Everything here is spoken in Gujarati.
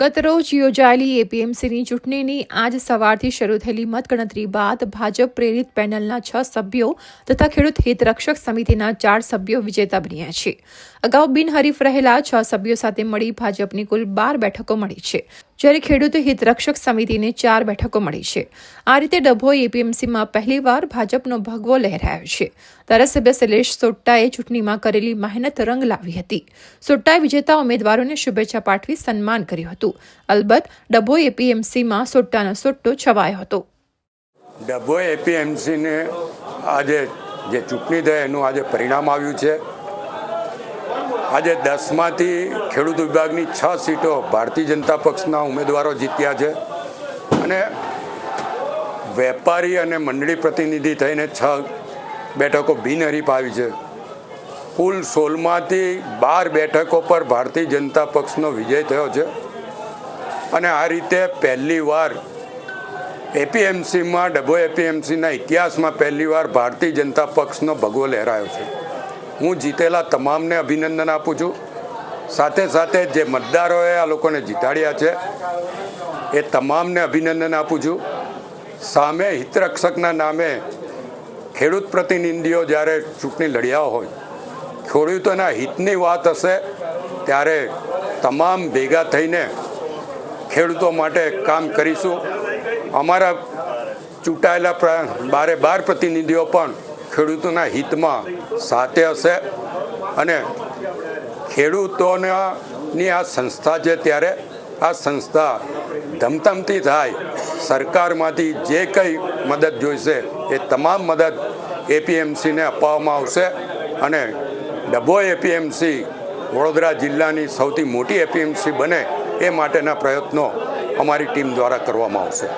ગતરોજ યોજાયેલી એપીએમસીની ચૂંટણીની આજ સવારથી શરૂ થયેલી મતગણતરી બાદ ભાજપ પ્રેરિત પેનલના છ સભ્યો તથા ખેડૂત હિતરક્ષક સમિતિના ચાર સભ્યો વિજેતા બન્યા છે. અગાઉ બિનહરીફ રહેલા છ સભ્યો સાથે મળી ભાજપની કુલ બાર બેઠકો મળી છે. જ્યારે ખેડૂત હિતરક્ષક સમિતિને ચાર બેઠકો મળી છે. આ રીતે ડભોઈ એપીએમસીમાં પહેલીવાર ભાજપનો ભગવો લહેરાયો છે. ધારાસભ્ય શૈલેષ સોટ્ટાએ ચૂંટણીમાં કરેલી મહેનત રંગ લાવી હતી. સોટ્ટાએ વિજેતા ઉમેદવારોને શુભેચ્છા પાઠવી સન્માન કર્યું હતું. અલબત્ત, ડભોઈ એપીએમસીમાં સોટ્ટાનો સોટ્ટો છવાયો હતો. ડભોઈ એપીએમસીને આજે જે ચૂંટણી થઈ, એનું આજે પરિણામ આવ્યું છે. આજે દસમાંથી ખેડૂત વિભાગની છ સીટો ભારતીય જનતા પક્ષના ઉમેદવારો જીત્યા છે. અને વેપારી અને મંડળી પ્રતિનિધિ થઈને છ બેઠકો બિનહરીફ આવી છે. કુલ સોળમાંથી બાર બેઠકો પર ભારતીય જનતા પક્ષનો વિજય થયો છે. અને આ રીતે પહેલી વાર એપીએમસીમાં ડબો એપીએમસીના ઇતિહાસમાં પહેલીવાર ભારતીય જનતા પક્ષનો ભગવો લહેરાયો છે. હું જીતેલા તમામને અભિનંદન આપું છું. સાથે સાથે જે મતદારોએ આ લોકોને જીતાડ્યા છે, એ તમામને અભિનંદન આપું છું. સામે હિતરક્ષકના નામે ખેડૂત પ્રતિનિધિઓ જ્યારે ચૂંટણી લડ્યા હોય ખેડૂતોના હિતની વાત હશે, ત્યારે તમામ ભેગા થઈને ખેડૂતો માટે કામ કરીશું. અમારા ચૂંટાયેલા બારે બાર પ્રતિનિધિઓ પણ ખેડૂતોના હિતમાં સાથે હશે અને ખેડૂતોની આ સંસ્થા છે ત્યારે આ સંસ્થા ધમધમતી થાય, સરકારમાંથી જે કંઈ મદદ જોઈશે એ તમામ મદદ એપીએમસીને અપાવવામાં આવશે અને ડભો એપીએમસી વડોદરા જિલ્લાની સૌથી મોટી એપીએમસી બને એ માટેના પ્રયત્નો અમારી ટીમ દ્વારા કરવામાં આવશે.